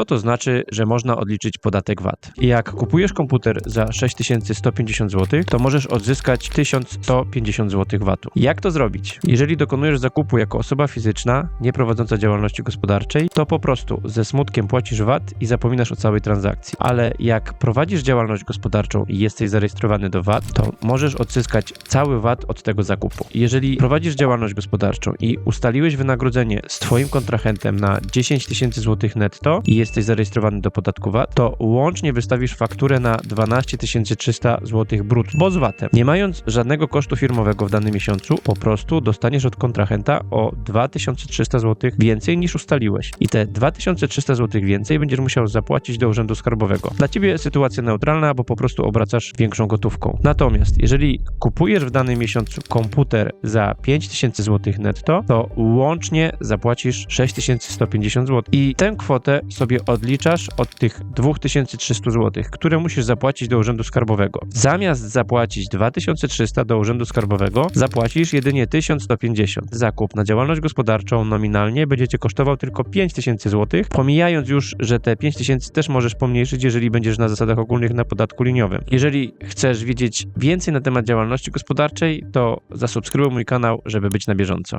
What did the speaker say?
Co to znaczy, że można odliczyć podatek VAT? Jak kupujesz komputer za 6150 zł, to możesz odzyskać 1150 zł VAT-u. Jak to zrobić? Jeżeli dokonujesz zakupu jako osoba fizyczna, nie prowadząca działalności gospodarczej, to po prostu ze smutkiem płacisz VAT i zapominasz o całej transakcji. Ale jak prowadzisz działalność gospodarczą i jesteś zarejestrowany do VAT, to możesz odzyskać cały VAT od tego zakupu. Jeżeli prowadzisz działalność gospodarczą i ustaliłeś wynagrodzenie z Twoim kontrahentem na 10 tysięcy złotych netto i jesteś zarejestrowany do podatku VAT, to łącznie wystawisz fakturę na 12 300 złotych brutto, bo z VAT-em. Nie mając żadnego kosztu firmowego w danym miesiącu, po prostu dostaniesz od kontrahenta o 2300 zł więcej niż ustaliłeś. I te 2300 zł więcej będziesz musiał zapłacić do Urzędu Skarbowego. Dla Ciebie sytuacja neutralna, bo po prostu obracasz większą gotówką. Natomiast jeżeli kupujesz w danym miesiącu komputer za 5000 zł netto, to łącznie zapłacisz 6150 zł. I tę kwotę sobie odliczasz od tych 2300 zł, które musisz zapłacić do Urzędu Skarbowego. Zamiast zapłacić 2300 do Urzędu Skarbowego, zapłacisz jedynie 1150. Zakup na działalność gospodarczą nominalnie będzie cię kosztował tylko 5000 zł, pomijając już, że te 5000 też możesz pomniejszyć, jeżeli będziesz na zasadach ogólnych na podatku liniowym. Jeżeli chcesz wiedzieć więcej na temat działalności gospodarczej, to zasubskrybuj mój kanał, żeby być na bieżąco.